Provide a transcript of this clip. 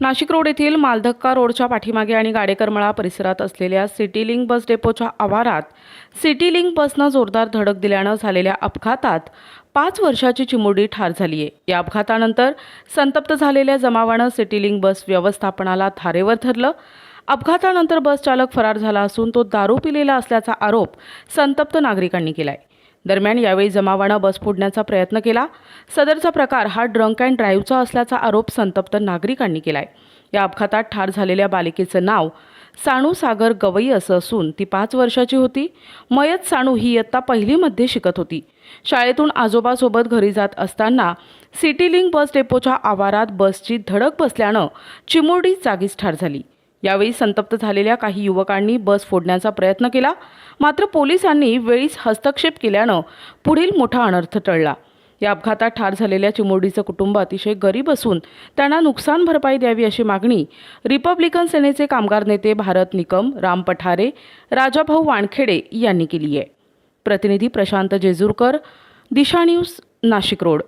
Nashik road येथील मालधक्का रोडच्या पाठीमागे आणि गाडेकरमळा परिसरात असलेल्या सिटी लिंक बस डेपोच्या आवारात सिटी लिंक बसनं जोरदार धडक दिल्यानं झालेल्या अपघातात पाच वर्षाची चिमुरडी ठार झाली आहे या अपघातानंतर संतप्त झालेल्या जमावानं सिटी लिंक बस व्यवस्थापनाला धारेवर धरलं. अपघातानंतर बस चालक फरार झाला असून तो दारू पिलेला असल्याचा आरोप संतप्त नागरिकांनी केला आहे दरम्यान यावेळी जमावानं बस फोडण्याचा प्रयत्न केला. सदरचा प्रकार हा ड्रंक अँड ड्राईव्हचा असल्याचा आरोप संतप्त नागरिकांनी केलाय. या अपघातात ठार झालेल्या बालिकेचं नाव साणू सागर गवई असं असून ती पाच वर्षाची होती. मयत साणू ही इयत्ता पहिलीमध्ये शिकत होती. शाळेतून आजोबासोबत घरी जात असताना सिटी लिंक बस डेपोच्या आवारात बसची धडक बसल्यानं चिमुरडी जागीच ठार झाली. यावेळी संतप्त झालेल्या काही युवकांनी बस फोडण्याचा प्रयत्न केला. मात्र पोलिसांनी वेळीच हस्तक्षेप केल्यानं पुढील मोठा अनर्थ टळला. या अपघातात ठार झालेल्या चिमुरडीचं कुटुंब अतिशय गरीब असून त्यांना नुकसान भरपाई द्यावी अशी मागणी रिपब्लिकन सेनेचे कामगार नेते भारत निकम राम पठारे राजाभाऊ वानखेडे यांनी केली आहे प्रतिनिधी प्रशांत जेजूरकर दिशा न्यूज नाशिक रोड.